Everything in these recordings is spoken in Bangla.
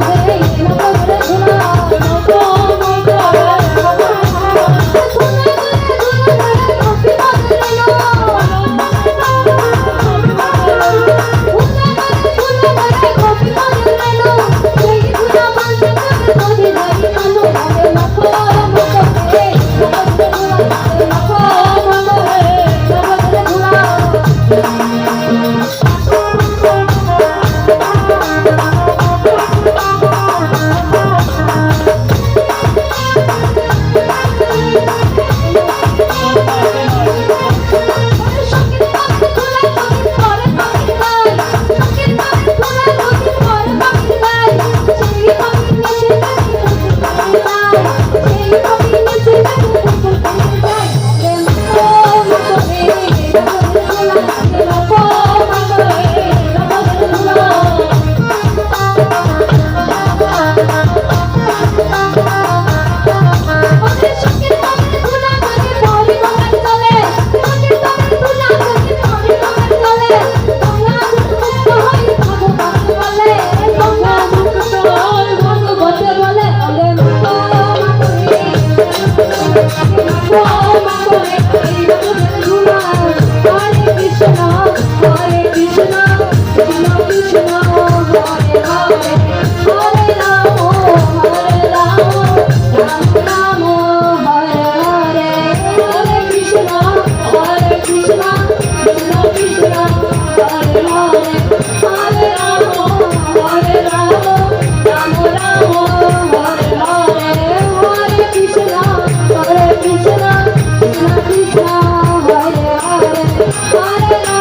보고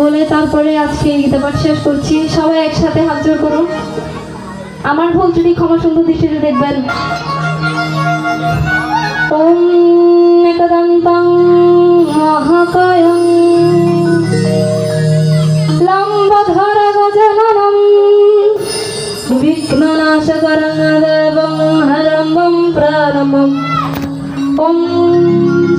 বলে তারপরে আজকে গীতা পাঠ শেষ করছি। সবাই একসাথে হাত জোর করুন আমার ভুল, যদি ক্ষমা সুন্দর দৃষ্টিতে দেখবেন। ওম একদন্তং মহাকায়ং। লম্বধর গজননম বিঘ্ননাশকরং দেবং হরম্বম প্রারম্ভম। ওম